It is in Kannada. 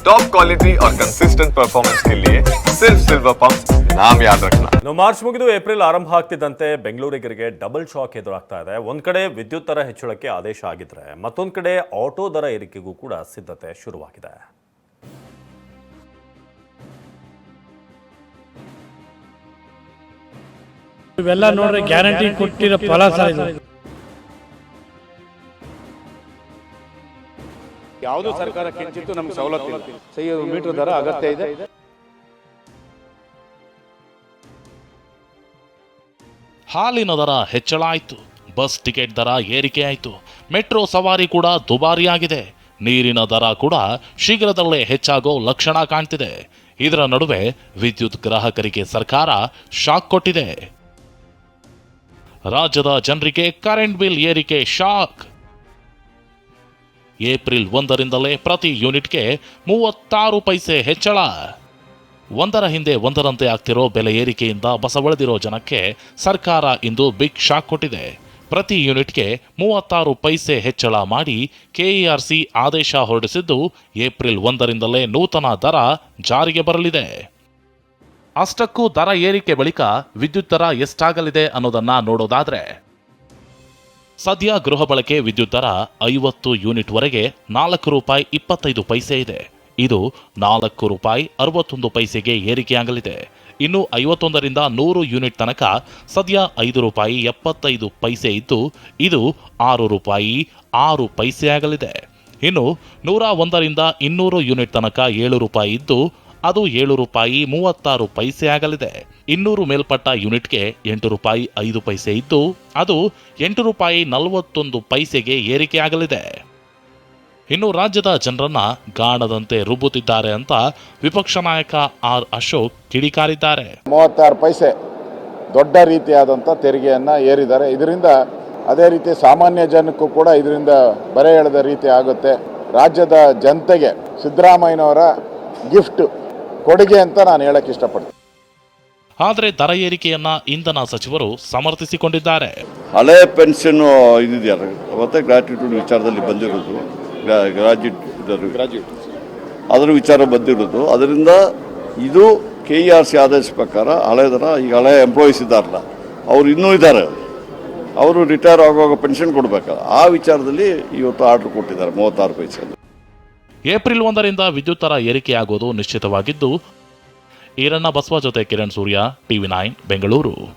टॉप क्वालिटी और कंसिस्टेंट परफॉर्मेंस के लिए सिर्फ सिल्वर पंप नाम याद रखना ಇನ್ನು ಮಾರ್ಚ್ ಮುಗಿದು ಏಪ್ರಿಲ್ ಆರಂಭ ಆಗ್ತಿದ್ದಂತೆ ಬೆಂಗಳೂರಿಗರಿಗೆ ಡಬಲ್ ಶಾಕ್ ಎದುರಾಗ್ತಾ ಇದೆ ಒಂದ್ ಕಡೆ ವಿದ್ಯುತ್ ದರ ಹೆಚ್ಚಳಕ್ಕೆ ಆದೇಶ ಆಗಿದ್ರೆ ಮತ್ತೊಂದ್ ಕಡೆ ಆಟೋ ದರ ಏರಿಕೆಗೂ ಕೂಡ ಸಿದ್ಧತೆ ಶುರುವಾಗಿದೆ ಇವೆಲ್ಲ ನೋಡ್ರಿ ಗ್ಯಾರಂಟಿ ಕೊಟ್ಟಿರೋ ಫಲ ಸರ್ ಇದು ಯಾವುದೂ ಸರ್ಕಾರ ಕಿಂಚಿತ್ತು ನಮ್ಗೆ ಸವಲತ್ತು ಇಲ್ಲ. ಸಹಿ ಮೀಟರ್ ದರ ಅಗತ್ಯ ಇದೆ. ಹಾಲಿನ ದರ ಹೆಚ್ಚಳ ಆಯಿತು. ಬಸ್ ಟಿಕೆಟ್ ದರ ಏರಿಕೆ ಆಯಿತು. ಮೆಟ್ರೋ ಸವಾರಿ ಕೂಡ ದುಬಾರಿಯಾಗಿದೆ. ನೀರಿನ ದರ ಕೂಡ ಶೀಘ್ರದಲ್ಲೇ ಹೆಚ್ಚಾಗೋ ಲಕ್ಷಣ ಕಾಣ್ತಿದೆ. ಇದರ ನಡುವೆ ವಿದ್ಯುತ್ ಗ್ರಾಹಕರಿಗೆ ಸರ್ಕಾರ ಶಾಕ್ ಕೊಟ್ಟಿದೆ. ರಾಜ್ಯದ ಜನರಿಗೆ ಕರೆಂಟ್ ಬಿಲ್ ಏರಿಕೆ ಶಾಕ್. ಏಪ್ರಿಲ್ ಒಂದರಿಂದಲೇ ಪ್ರತಿ ಯೂನಿಟ್ಗೆ ಮೂವತ್ತಾರು ಪೈಸೆ ಹೆಚ್ಚಳ. ಒಂದರ ಹಿಂದೆ ಒಂದರಂತೆ ಆಗ್ತಿರೋ ಬೆಲೆ ಏರಿಕೆಯಿಂದ ಬಸವಳದಿರೋ ಜನಕ್ಕೆ ಸರ್ಕಾರ ಇಂದು ಬಿಗ್ ಶಾಕ್ ಕೊಟ್ಟಿದೆ. ಪ್ರತಿ ಯೂನಿಟ್ಗೆ ಮೂವತ್ತಾರು ಪೈಸೆ ಹೆಚ್ಚಳ ಮಾಡಿ ಕೆಇಆರ್ಸಿ ಆದೇಶ ಹೊರಡಿಸಿದ್ದು ಏಪ್ರಿಲ್ ಒಂದರಿಂದಲೇ ನೂತನ ದರ ಜಾರಿಗೆ ಬರಲಿದೆ. ಅಷ್ಟಕ್ಕೂ ದರ ಏರಿಕೆ ಬಳಿಕ ವಿದ್ಯುತ್ ದರ ಎಷ್ಟಾಗಲಿದೆ ಅನ್ನೋದನ್ನ ನೋಡೋದಾದ್ರೆ ಸದ್ಯ ಗೃಹ ಬಳಕೆ ವಿದ್ಯುತ್ ದರ ಐವತ್ತು ಯೂನಿಟ್ ವರೆಗೆ ನಾಲ್ಕು ರೂಪಾಯಿ ಇಪ್ಪತ್ತೈದು ಪೈಸೆ ಇದೆ. ಇದು ನಾಲ್ಕು ರೂಪಾಯಿ ಅರವತ್ತೊಂದು ಪೈಸೆಗೆ ಏರಿಕೆಯಾಗಲಿದೆ. ಇನ್ನು ಐವತ್ತೊಂದರಿಂದ ನೂರು ಯೂನಿಟ್ ತನಕ ಸದ್ಯ ಐದು ರೂಪಾಯಿ ಎಪ್ಪತ್ತೈದು ಪೈಸೆ ಇದ್ದು, ಇದು ಆರು ರೂಪಾಯಿ ಆರು ಪೈಸೆ ಆಗಲಿದೆ. ಇನ್ನು ನೂರ ಒಂದರಿಂದ ಇನ್ನೂರು ಯೂನಿಟ್ ತನಕ ಏಳು ರೂಪಾಯಿ ಇದ್ದು, ಅದು ಏಳು ರೂಪಾಯಿ ಮೂವತ್ತಾರು ಪೈಸೆ ಆಗಲಿದೆ. ಇನ್ನೂರು ಮೇಲ್ಪಟ್ಟ ಯೂನಿಟ್ಗೆ ಎಂಟು ರೂಪಾಯಿ ಐದು ಪೈಸೆ ಇದ್ದು ಅದು ಎಂಟು ರೂಪಾಯಿ ನಲವತ್ತೊಂದು ಪೈಸೆಗೆ ಏರಿಕೆಯಾಗಲಿದೆ ಇನ್ನು ರಾಜ್ಯದ ಜನರನ್ನ ಗಾಣದಂತೆ ರುಬ್ಬುತ್ತಿದ್ದಾರೆ ಅಂತ ವಿಪಕ್ಷ ನಾಯಕ ಆರ್ ಅಶೋಕ್ ಕಿಡಿಕಾರಿದ್ದಾರೆ. ಮೂವತ್ತಾರು ಪೈಸೆ ದೊಡ್ಡ ರೀತಿಯಾದಂಥ ತೆರಿಗೆಯನ್ನು ಏರಿದ್ದಾರೆ. ಇದರಿಂದ ಅದೇ ರೀತಿ ಸಾಮಾನ್ಯ ಜನಕ್ಕೂ ಕೂಡ ಇದರಿಂದ ಬರೆ ಎಳೆದ ರೀತಿ ಆಗುತ್ತೆ. ರಾಜ್ಯದ ಜನತೆಗೆ ಸಿದ್ದರಾಮಯ್ಯನವರ ಗಿಫ್ಟ್ ಕೊಡುಗೆ ಅಂತ ನಾನು ಹೇಳಕ್ಕೆ ಇಷ್ಟಪಡ್ತೀನಿ. ಆದರೆ ದರ ಏರಿಕೆಯನ್ನ ಇಂಧನ ಸಚಿವರು ಸಮರ್ಥಿಸಿಕೊಂಡಿದ್ದಾರೆ. ಹಳೆ ಪೆನ್ಷನ್ ಇದಿದೆಯಲ್ಲ ಮತ್ತೆ ಗ್ರಾಟ್ಯುಟೂಡ್ ವಿಚಾರದಲ್ಲಿ ಬಂದಿರೋದು. ಅದರ ವಿಚಾರ ಬಂದಿರೋದು. ಅದರಿಂದ ಇದು ಕೆ ಇ ಆರ್ ಸಿ ಆದೇಶ ಪ್ರಕಾರ ಹಳೆದರ ಈಗ ಹಳೆ ಎಂಪ್ಲಾಯೀಸ್ ಇದ್ದಾರಲ್ಲ ಅವ್ರು ಇನ್ನೂ ಇದ್ದಾರೆ. ಅವರು ರಿಟೈರ್ ಆಗುವಾಗ ಪೆನ್ಷನ್ ಕೊಡಬೇಕಲ್ಲ ಆ ವಿಚಾರದಲ್ಲಿ ಇವತ್ತು ಆರ್ಡರ್ ಕೊಟ್ಟಿದ್ದಾರೆ ಮೂವತ್ತಾರು ಪೈಸೆ ಏಪ್ರಿಲ್ ಒಂದರಿಂದ ವಿದ್ಯುತ್ ದರ ಏರಿಕೆಯಾಗುವುದು ನಿಶ್ಚಿತವಾಗಿದ್ದು ಈರಣ್ಣ ಬಸವ ಜೊತೆ ಕಿರಣ್ ಸೂರ್ಯ ಟಿವಿ ನೈನ್ ಬೆಂಗಳೂರು.